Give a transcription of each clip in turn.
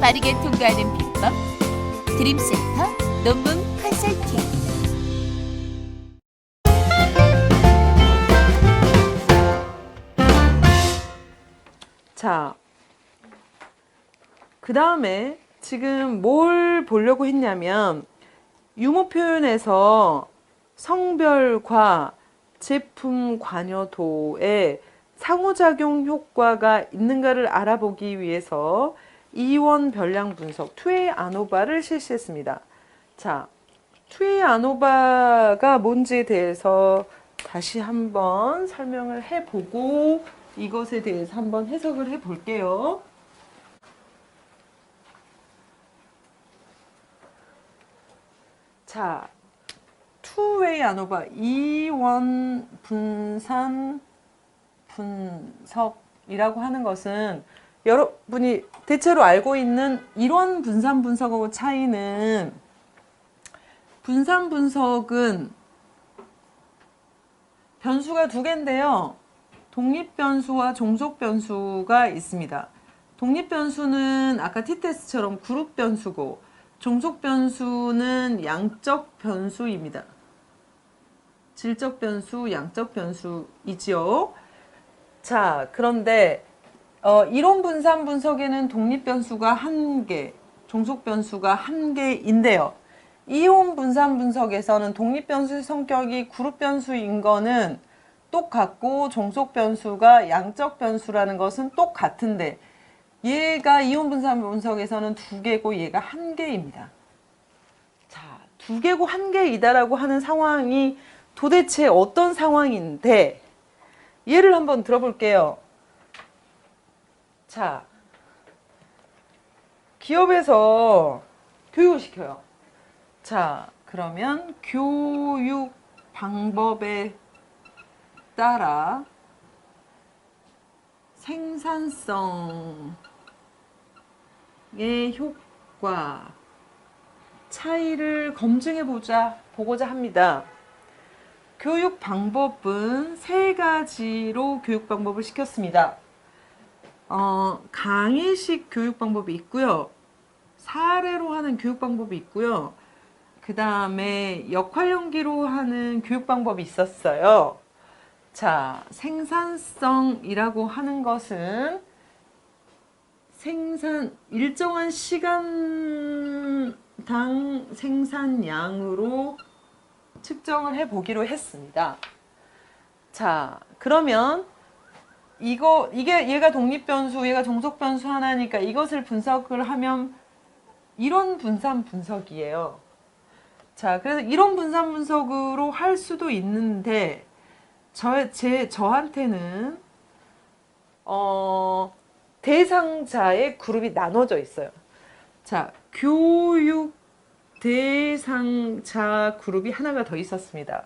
빠르게 통과하는 비법 드림센터 논문 컨설팅. 자, 그 다음에 지금 뭘 보려고 했냐면 유무 표현에서 성별과 제품 관여도에 상호작용 효과가 있는가를 알아보기 위해서 이원 변량 분석 투웨이 아노바를 실시했습니다. 자, 투웨이 아노바가 뭔지에 대해서 다시 한번 설명을 해보고 이것에 대해서 한번 해석을 해볼게요. 자, 투웨이 아노바 이원 분산 분석이라고 하는 것은 여러분이 대체로 알고 있는 일원 분산 분석하고 차이는 분산 분석은 변수가 두 개인데요. 독립 변수와 종속 변수가 있습니다. 독립 변수는 아까 t-테스트처럼 그룹 변수고 종속 변수는 양적 변수입니다. 질적 변수, 양적 변수이지요. 자, 그런데 어, 이론 분산 분석에는 독립 변수가 한 개, 종속 변수가 한 개인데요. 이온 분산 분석에서는 독립 변수의 성격이 그룹 변수인 거는 똑같고 종속 변수가 양적 변수라는 것은 똑같은데 얘가 이온 분산 분석에서는 두 개고 얘가 한 개입니다. 자, 두 개고 한 개이다라고 하는 상황이 도대체 어떤 상황인데 예를 한번 들어볼게요. 자, 기업에서 교육을 시켜요. 자, 그러면 교육 방법에 따라 생산성의 효과 차이를 검증해 보자 보고자 합니다. 교육 방법은 세 가지로 교육 방법을 시켰습니다. 어, 강의식 교육 방법이 있고요. 사례로 하는 교육 방법이 있고요. 그 다음에 역할 연기로 하는 교육 방법이 있었어요. 자, 생산성이라고 하는 것은 생산, 일정한 시간당 생산량으로 측정을 해 보기로 했습니다. 자, 그러면 이거, 이게 얘가 독립 변수, 얘가 종속 변수 하나니까 이것을 분석을 하면 이론 분산 분석이에요. 자, 그래서 이론 분산 분석으로 할 수도 있는데, 저, 제, 저한테는, 어, 대상자의 그룹이 나눠져 있어요. 자, 교육 대상자 그룹이 하나가 더 있었습니다.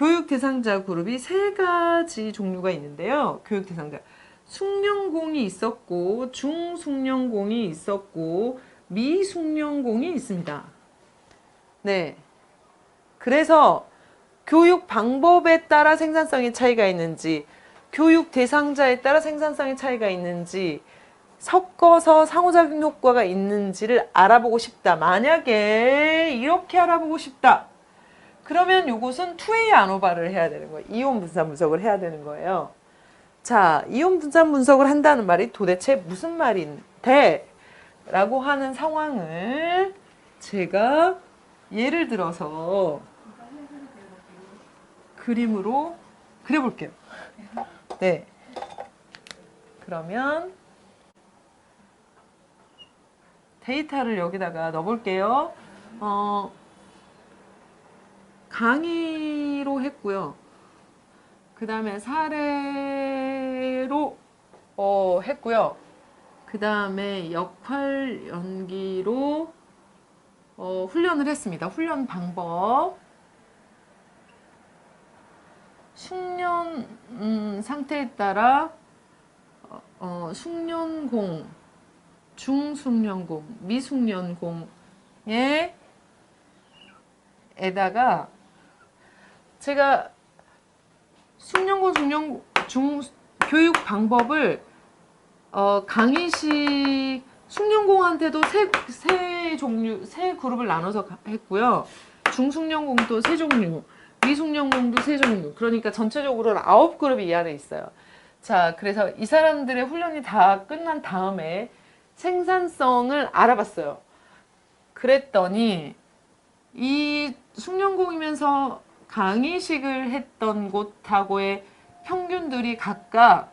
교육 대상자 그룹이 세 가지 종류가 있는데요. 교육 대상자. 숙련공이 있었고, 중숙련공이 있었고, 미숙련공이 있습니다. 네. 그래서 교육 방법에 따라 생산성의 차이가 있는지, 교육 대상자에 따라 생산성의 차이가 있는지, 섞어서 상호작용 효과가 있는지를 알아보고 싶다. 만약에 이렇게 알아보고 싶다. 그러면 이것은 투웨이 아노바를 해야 되는 거예요. 이온 분산 분석을 해야 되는 거예요. 자, 이온 분산 분석을 한다는 말이 도대체 무슨 말인데? 라고 하는 상황을 제가 예를 들어서 그림으로 그려볼게요. 네. 그러면 데이터를 여기다가 넣어볼게요. 어, 강의로 했고요. 그 다음에 사례로 어, 했고요. 그 다음에 역할 연기로 어, 훈련을 했습니다. 훈련 방법. 숙련 음, 상태에 따라 어, 어, 숙련공, 중숙련공, 미숙련공에 에다가 제가 숙련공, 숙련 중 교육 방법을 어, 강의식 숙련공한 중숙년공한테도 세, 세 종류, 세 그룹을 나눠서 가- 했고요. 중숙년공도 세 종류, 미숙년공도 세 종류. 그러니까 전체적으로는 아홉 그룹이 이 안에 있어요. 자, 그래서 이 사람들의 훈련이 다 끝난 다음에 생산성을 알아봤어요. 그랬더니 이 숙련공이면서 강의식을 했던 곳하고의 평균들이 각각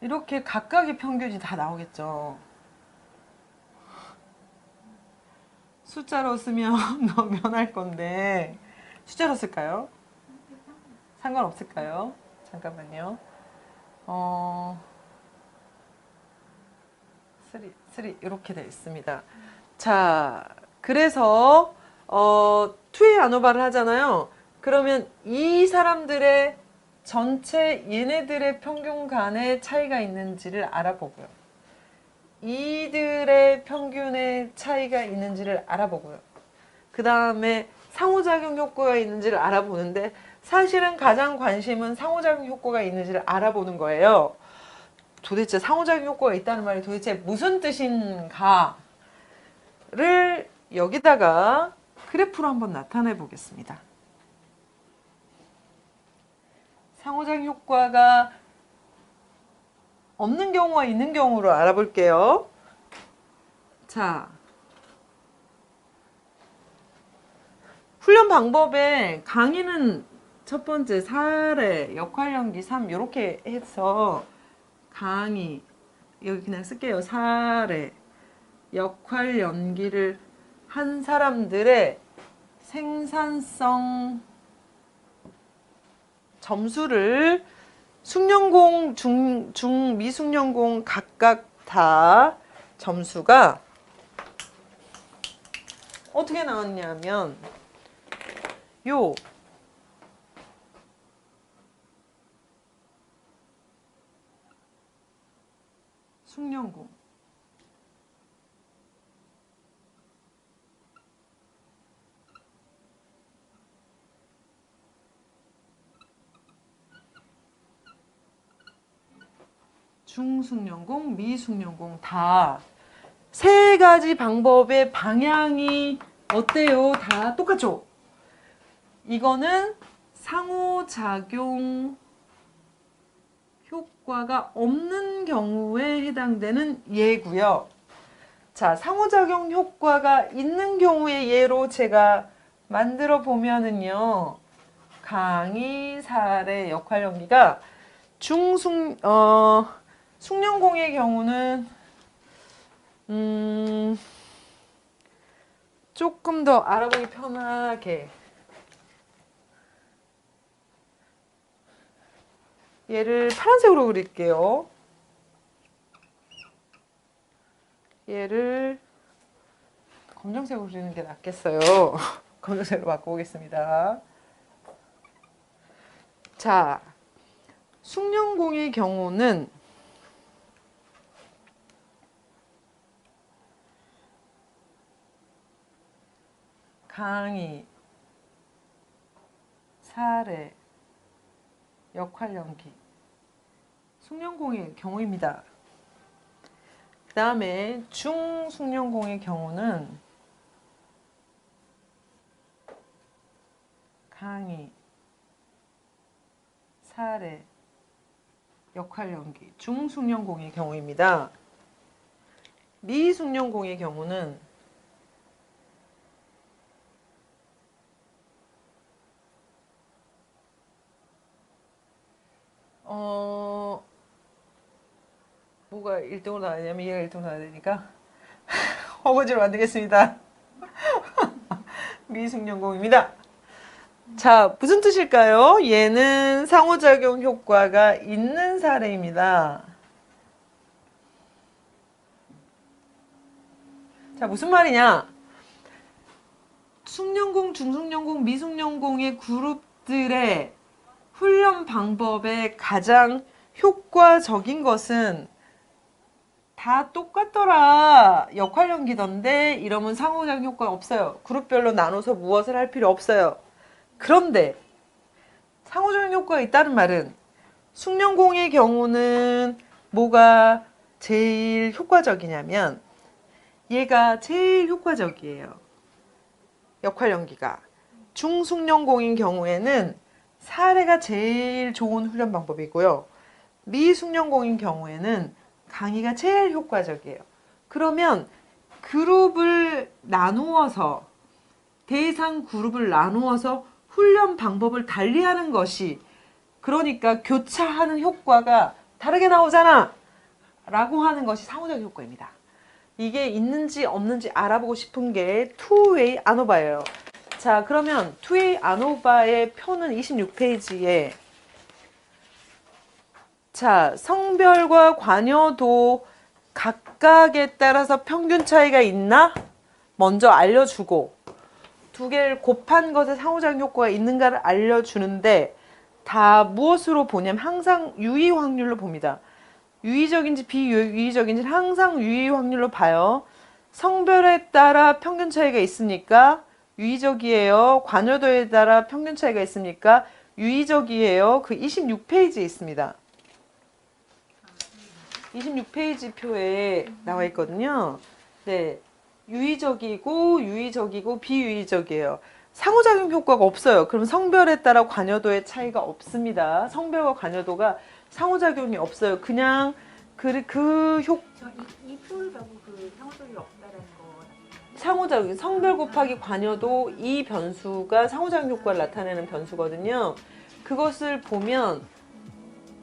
이렇게 각각의 평균이 다 나오겠죠. 숫자로 쓰면 너 면할 건데 숫자로 쓸까요? 상관없을까요? 잠깐만요. 어, 쓰리, 쓰리 이렇게 되어 있습니다. 자, 그래서 어, 투의 아노바를 하잖아요. 그러면 이 사람들의 전체 얘네들의 평균 간의 차이가 있는지를 알아보고요. 이들의 평균의 차이가 있는지를 알아보고요. 그 다음에 상호작용 효과가 있는지를 알아보는데 사실은 가장 관심은 상호작용 효과가 있는지를 알아보는 거예요. 도대체 상호작용 효과가 있다는 말이 도대체 무슨 뜻인가를 여기다가 그래프로 한번 나타내 보겠습니다. 상호작용 효과가 없는 경우와 있는 경우로 알아볼게요. 자, 훈련 방법에 강의는 첫 번째 사례, 역할 연기 3 이렇게 해서 강의 여기 그냥 쓸게요. 사례, 역할 연기를 한 사람들의 생산성 점수를 숙련공, 중, 중, 미숙련공 각각 다 점수가 어떻게 나왔냐면 요 숙련공 중숙련공, 미숙련공 다세 가지 방법의 방향이 어때요? 다 똑같죠? 이거는 상호작용 효과가 없는 경우에 해당되는 예고요. 자, 상호작용 효과가 있는 경우의 예로 제가 만들어 보면은요. 강의 사례 역할 연기가 중숙 어 숙련공의 경우는 음 조금 더 알아보기 편하게 얘를 파란색으로 그릴게요. 얘를 검정색으로 그리는 게 낫겠어요. 검정색으로 바꿔보겠습니다. 자, 숙련공의 경우는 강의, 사례, 역할 연기, 숙련공의 경우입니다. 그 다음에 중숙련공의 경우는 강의, 사례, 역할 연기, 중숙련공의 경우입니다. 미숙련공의 경우는 뭐가 1등으로 나왔냐면 얘가 1등으로 나와야 되니까 허거지로 만들겠습니다. 미숙련공입니다. 자, 무슨 뜻일까요? 얘는 상호작용 효과가 있는 사례입니다. 자, 무슨 말이냐? 숙련공, 중숙련공, 미숙련공의 그룹들의 훈련 방법에 가장 효과적인 것은 다 똑같더라. 역할 연기던데 이러면 상호작용 효과 없어요. 그룹별로 나눠서 무엇을 할 필요 없어요. 그런데 상호작용 효과가 있다는 말은 숙련공의 경우는 뭐가 제일 효과적이냐면 얘가 제일 효과적이에요. 역할 연기가. 중숙련공인 경우에는 사례가 제일 좋은 훈련 방법이고요. 미숙련공인 경우에는 강의가 제일 효과적이에요. 그러면 그룹을 나누어서 대상 그룹을 나누어서 훈련 방법을 달리 하는 것이 그러니까 교차하는 효과가 다르게 나오잖아. 라고 하는 것이 상호작용 효과입니다. 이게 있는지 없는지 알아보고 싶은 게 투웨이 아노바예요. 자, 그러면 투웨이 아노바의 표는 26페이지에 자, 성별과 관여도 각각에 따라서 평균 차이가 있나? 먼저 알려주고 두 개를 곱한 것에 상호작용 효과가 있는가를 알려주는데 다 무엇으로 보냐면 항상 유의 확률로 봅니다. 유의적인지 비유의적인지 항상 유의 확률로 봐요. 성별에 따라 평균 차이가 있으니까 유의적이에요. 관여도에 따라 평균 차이가 있으니까 유의적이에요. 그 26페이지에 있습니다. 26페이지 표에 나와 있거든요. 네. 유의적이고 유의적이고 비유의적이에요. 상호작용 효과가 없어요. 그럼 성별에 따라 관여도의 차이가 없습니다. 성별과 관여도가 상호작용이 없어요. 그냥 그, 그 효, 이 표를 보고 그 상호작용이 없다라는 거 상호작용, 성별 곱하기 관여도 이 변수가 상호작용 효과를 나타내는 변수거든요. 그것을 보면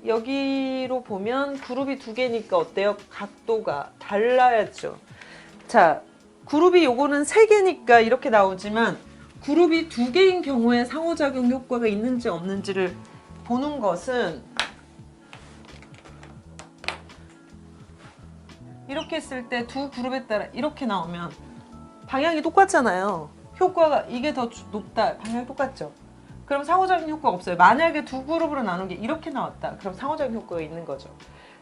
여기로 보면 그룹이 두 개니까 어때요? 각도가 달라야죠. 자, 그룹이 요거는 세 개니까 이렇게 나오지만 그룹이 두 개인 경우에 상호작용 효과가 있는지 없는지를 보는 것은 이렇게 했을 때 두 그룹에 따라 이렇게 나오면 방향이 똑같잖아요. 효과가 이게 더 주- 높다. 방향이 똑같죠. 그럼 상호작용 효과가 없어요. 만약에 두 그룹으로 나눈 게 이렇게 나왔다. 그럼 상호작용 효과가 있는 거죠.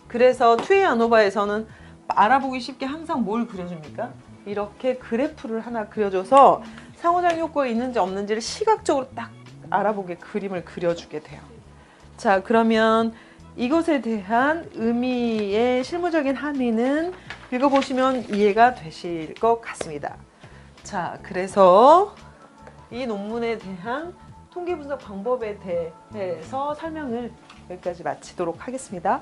그래서 투웨이 아노바에서는 알아보기 쉽게 항상 뭘 그려줍니까? 이렇게 그래프를 하나 그려줘서 상호작용 효과가 있는지 없는지를 시각적으로 딱 알아보게 그림을 그려주게 돼요. 자, 그러면 이것에 대한 의미의 실무적인 함의는 읽어보시면 이해가 되실 것 같습니다. 자, 그래서 이 논문에 대한 통계 분석 방법에 대해서 설명을 여기까지 마치도록 하겠습니다.